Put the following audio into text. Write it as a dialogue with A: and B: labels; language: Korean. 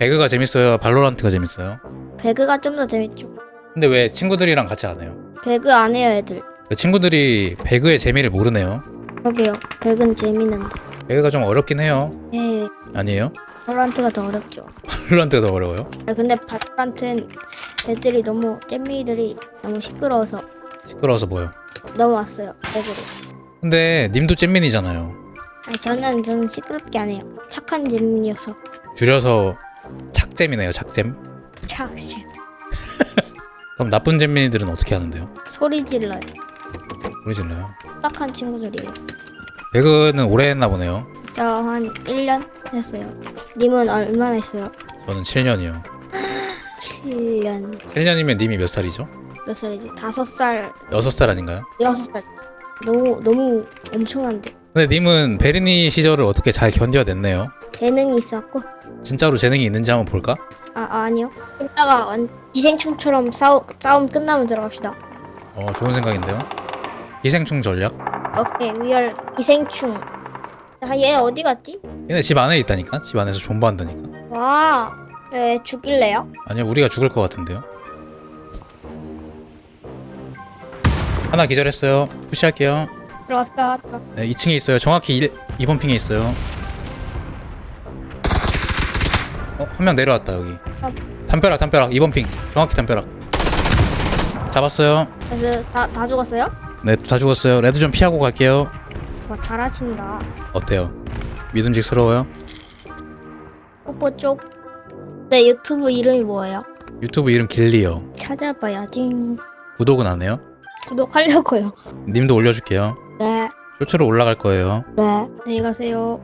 A: 배그가 재밌어요? 발로란트가 재밌어요?
B: 배그가 좀 더 재밌죠.
A: 근데 왜 친구들이랑 같이 안 해요?
B: 배그 안 해요, 애들.
A: 그 친구들이 배그의 재미를 모르네요.
B: 그러게요. 배그는 재밌는데.
A: 배그가 좀 어렵긴 해요.
B: 예,
A: 아니에요?
B: 발란트가 더 어렵죠.
A: 발로란트가 더 어려워요?
B: 아, 근데 발란트는 애들이 너무 잼미들이 너무 시끄러워서
A: 시끄러워서 뭐요?
B: 넘어왔어요. 배그로.
A: 근데 님도 잼민이잖아요.
B: 아니, 저는 저는 시끄럽게 안 해요. 착한 잼민이어서.
A: 줄여서 착잼이네요. 착잼.
B: 착심.
A: 그럼 나쁜 잼민이들은 어떻게 하는데요?
B: 소리 질러요.
A: 우리 질러요.
B: 착한 친구들이에요.
A: 배그는 오래 했나 보네요.
B: 저 한 1년 했어요. 님은 얼마나 했어요?
A: 저는 7년이요.
B: 7년.
A: 7년이면 님이 몇 살이죠?
B: 몇 살이지? 5살,
A: 6살 아닌가요?
B: 6살. 너무 너무 엄청난데.
A: 근데 님은 베르니 시절을 어떻게 잘 견뎌냈네요.
B: 재능이 있었고
A: 진짜로 재능이 있는지 한번 볼까?
B: 아, 아 아니요. 이따가 완- 기생충처럼 싸우, 싸움 끝나면 들어갑시다.
A: 어, 좋은 생각인데요. 기생충 전략?
B: 오케이 위얼 기생충. 아, 얘 어디 갔지?
A: 얘네 집 안에 있다니까? 집 안에서 존버한다니까?
B: 와, 왜 죽일래요?
A: 아니요, 우리가 죽을 것 같은데요. 하나 기절했어요. 푸시할게요.
B: 들어갔다. 들어갔다.
A: 네, 2층에 있어요. 정확히 1, 2번 핑에 있어요. 어, 한 명 내려왔다, 여기. 담벼락, 담벼락. 2번 핑. 정확히 담벼락. 잡았어요.
B: 그래서 다, 다 죽었어요?
A: 네, 다 죽었어요. 레드 좀 피하고 갈게요.
B: 와 잘하신다.
A: 어때요? 믿음직스러워요?
B: 뽀뽀 쪽. 네 유튜브 이름이 뭐예요?
A: 유튜브 이름 길리요.
B: 찾아봐야지.
A: 구독은 안 해요?
B: 구독하려고요.
A: 님도 올려줄게요.
B: 네,
A: 쇼츠로 올라갈 거예요.
B: 네. 안녕히 가세요.